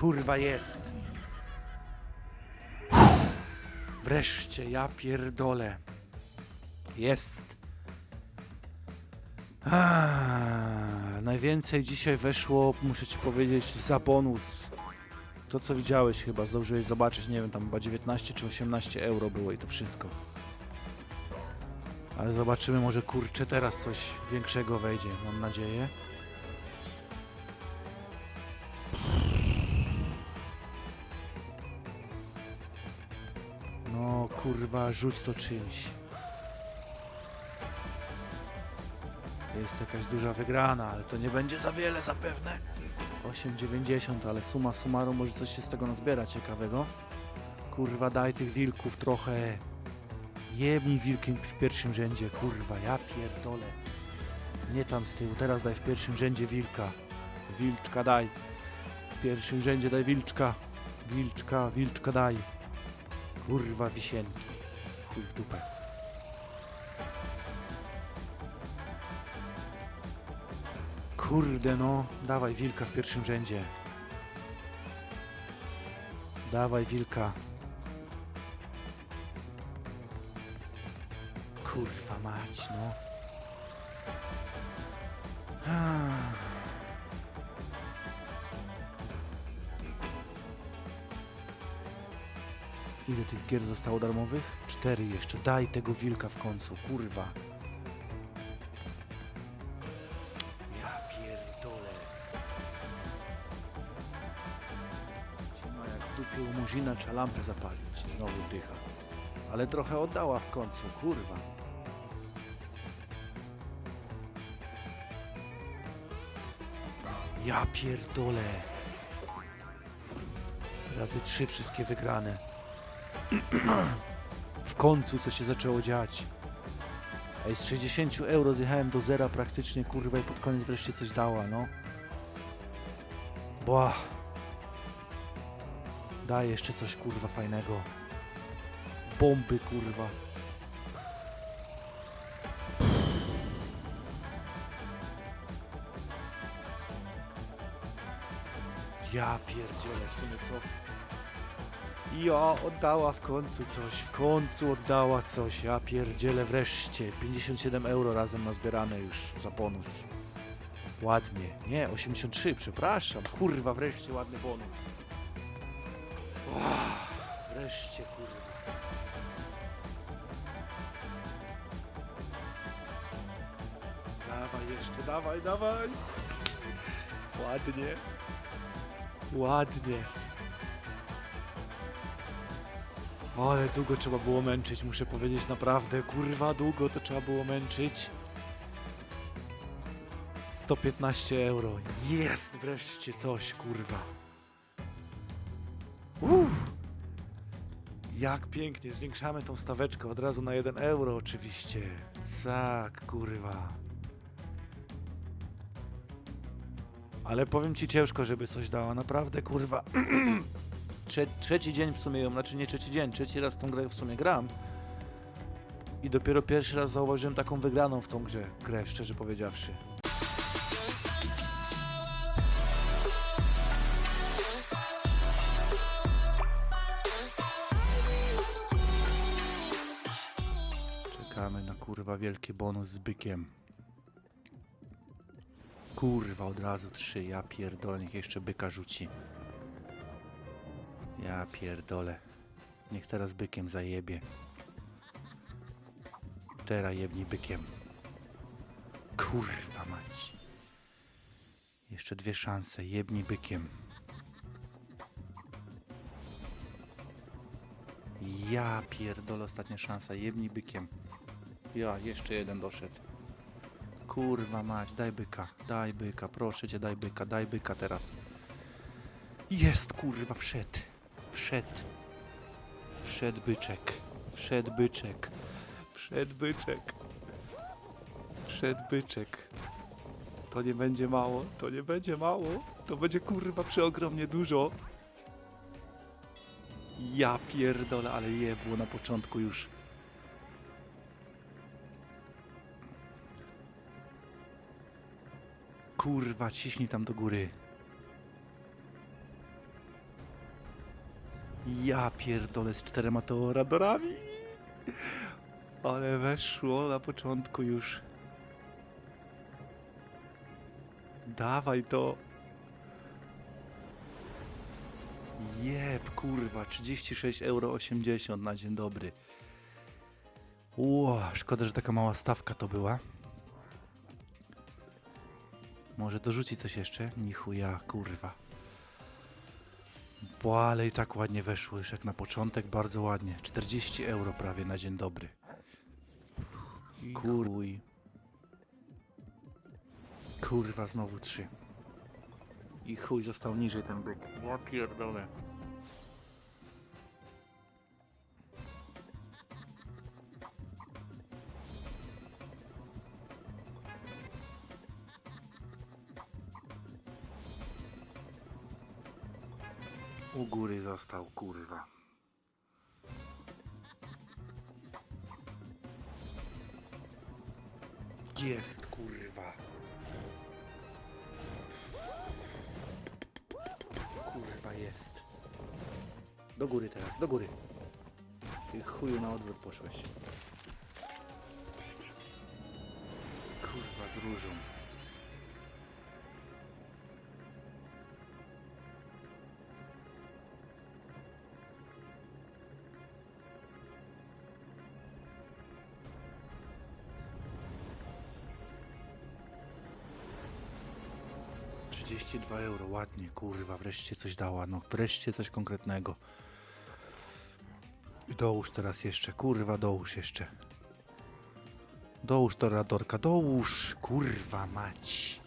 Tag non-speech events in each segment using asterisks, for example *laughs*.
Kurwa jest. Wreszcie, ja pierdolę. Jest. Aaaa, najwięcej dzisiaj weszło, muszę ci powiedzieć, za bonus. To co widziałeś chyba, zdążyłeś zobaczyć, nie wiem, tam chyba 19 czy 18 euro było i to wszystko. Ale zobaczymy, może kurczę teraz coś większego wejdzie, mam nadzieję. No kurwa, rzuć to czymś. Jest jakaś duża wygrana, ale to nie będzie za wiele zapewne. 8,90, ale suma summarum może coś się z tego nazbiera ciekawego. Kurwa, daj tych wilków trochę. Jebnij wilkiem w pierwszym rzędzie, kurwa, ja pierdolę. Nie tam z tyłu, teraz daj w pierwszym rzędzie wilka. Wilczka daj. W pierwszym rzędzie daj wilczka. Wilczka, wilczka daj. Kurwa, wisienki. Chuj w dupę. Kurde no, dawaj wilka w pierwszym rzędzie. Dawaj wilka. Kurwa mać, no. Ah. Ile tych gier zostało darmowych? Cztery jeszcze. Daj tego wilka w końcu, kurwa. Ja pierdolę. No jak w dupie u Muzina trzeba lampę zapalić. Znowu dycha. Ale trochę oddała w końcu, kurwa. Ja pierdolę. Razy trzy wszystkie wygrane. W końcu co się zaczęło dziać. Ej, z 60 euro zjechałem do zera praktycznie, kurwa, i pod koniec wreszcie coś dała, no. Bła. Daj jeszcze coś, kurwa, fajnego. Bomby, kurwa. Ja pierdzielę, w sumie co? Ja oddała w końcu coś, w końcu oddała coś, ja pierdzielę wreszcie. 57 euro razem nazbierane już za bonus. Ładnie, nie, 83, przepraszam, kurwa, wreszcie ładny bonus. Wreszcie, kurwa. Dawaj jeszcze, dawaj, dawaj. Ładnie. Ładnie. Ale długo trzeba było męczyć, muszę powiedzieć naprawdę. Kurwa, długo to trzeba było męczyć. 115 euro. Jest wreszcie coś, kurwa. Uff. Jak pięknie, zwiększamy tą staweczkę od razu na 1 euro oczywiście. Tak, kurwa. Ale powiem ci ciężko, żeby coś dała, naprawdę, kurwa. *clears throat* Trze trzeci dzień w sumie ją, znaczy nie trzeci dzień, trzeci raz tą grę w sumie gram. I dopiero pierwszy raz zauważyłem taką wygraną w tą grze, grę, szczerze powiedziawszy. Czekamy na kurwa wielki bonus z bykiem. Kurwa, od razu trzy, ja pierdolę, niech jeszcze byka rzuci. Ja pierdolę. Niech teraz bykiem zajebie. Teraz jebnij bykiem. Kurwa mać. Jeszcze dwie szanse, jebnij bykiem. Ja pierdolę, ostatnia szansa, jebnij bykiem. Ja, jeszcze jeden doszedł. Kurwa mać, daj byka, daj byka, proszę cię, daj byka, daj byka teraz. Jest, kurwa, wszedł. Wszedł. Wszedł byczek. Wszedł byczek. Wszedł byczek. Wszedł byczek. To nie będzie mało, to nie będzie mało. To będzie kurwa przeogromnie dużo. Ja pierdolę, ale je było na początku już. Kurwa, ciśnij tam do góry. Ja pierdolę z czterema toradorami. Ale weszło na początku już. Dawaj to. Jeb, kurwa, 36,80 euro na dzień dobry. Ło, szkoda, że taka mała stawka to była. Może dorzuci coś jeszcze? Ni chuja, kurwa. Bo ale i tak ładnie weszło, już jak na początek, bardzo ładnie. 40 euro prawie na dzień dobry. Kurwi. Kurwa, znowu trzy. I chuj został niżej ten byk. Ja pierdolę. U góry został, kurwa. Jest, kurwa. Kurwa, jest. Do góry teraz, do góry. Ty chuju na odwrót poszłeś. Kurwa, z różą. Trzydzieści dwa euro, ładnie, kurwa, wreszcie coś dała, no wreszcie coś konkretnego. Dołóż teraz jeszcze, kurwa, dołóż jeszcze. Dołóż to radorka, dołóż, kurwa mać.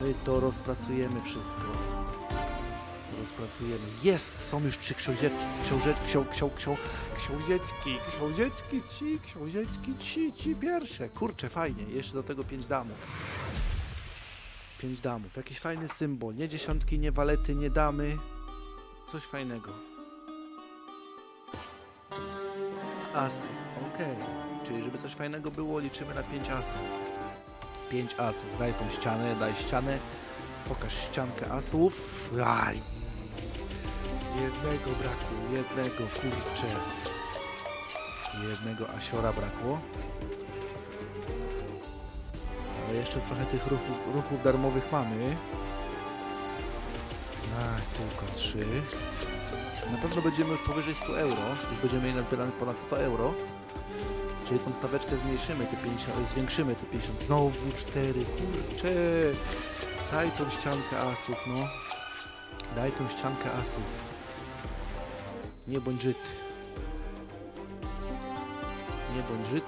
My to rozpracujemy wszystko. Rozpracujemy. Jest! Są już trzy książeczki, książeczki, ksią, ksią, ksią, książeczki, książeczki, ci, książeczki, ci, ci pierwsze. Kurczę, fajnie. Jeszcze do tego pięć damów. Pięć damów. Jakiś fajny symbol. Nie dziesiątki, nie walety, nie damy. Coś fajnego. Asy. Okej. Czyli żeby coś fajnego było, liczymy na 5 asów. 5 asów. Daj tą ścianę, daj ścianę. Pokaż ściankę asów. Aj. Jednego brakło, jednego, kurczę. Jednego asiora brakło. Ale jeszcze trochę tych ruchów, ruchów darmowych mamy. Ach, tylko trzy. Na pewno będziemy już powyżej 100 euro. Już będziemy mieli nazbierane ponad 100 euro. Czyli tą staweczkę zmniejszymy, te 50, zwiększymy te 50. Znowu 4, kurczę. Daj tą ściankę asów, no. Daj tą ściankę asów. Nie bądź Żyd. Nie bądź Żyd.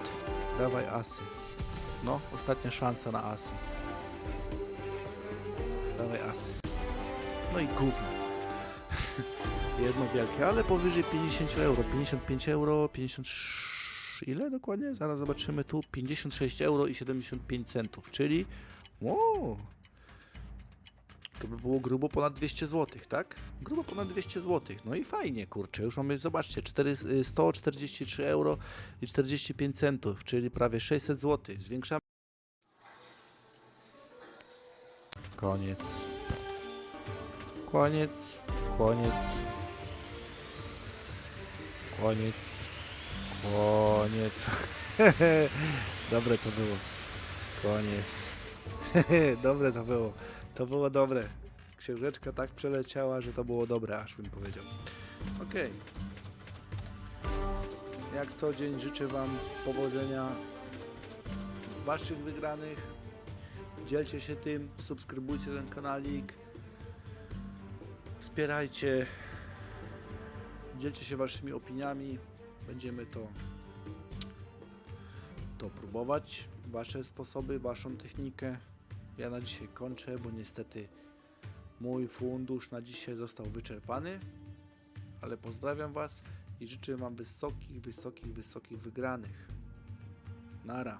Dawaj asy. No, ostatnia szansa na asy. Dawaj asy. No i gówno. *laughs* Jedno wielkie, ale powyżej 50 euro. 55 euro, 53... Ile dokładnie? Zaraz zobaczymy tu. 56 euro i 75 centów, czyli... Wow. To by było grubo ponad 200 zł, tak? Grubo ponad 200 zł. No i fajnie, kurczę. Już mamy, zobaczcie, 4, 143 euro i 45 centów, czyli prawie 600 zł. Zwiększamy. Koniec. Koniec. Koniec. Koniec. Koniec. *laughs* dobre to było. Koniec. *laughs* dobre to było. To było dobre. Księżeczka tak przeleciała, że to było dobre, aż bym powiedział. Okej. Jak co dzień życzę Wam powodzenia Waszych wygranych. Dzielcie się tym, subskrybujcie ten kanalik. Wspierajcie. Dzielcie się Waszymi opiniami. Będziemy to, to próbować. Wasze sposoby, Waszą technikę. Ja na dzisiaj kończę, bo niestety mój fundusz na dzisiaj został wyczerpany. Ale pozdrawiam Was i życzę Wam wysokich, wysokich, wysokich wygranych. Nara.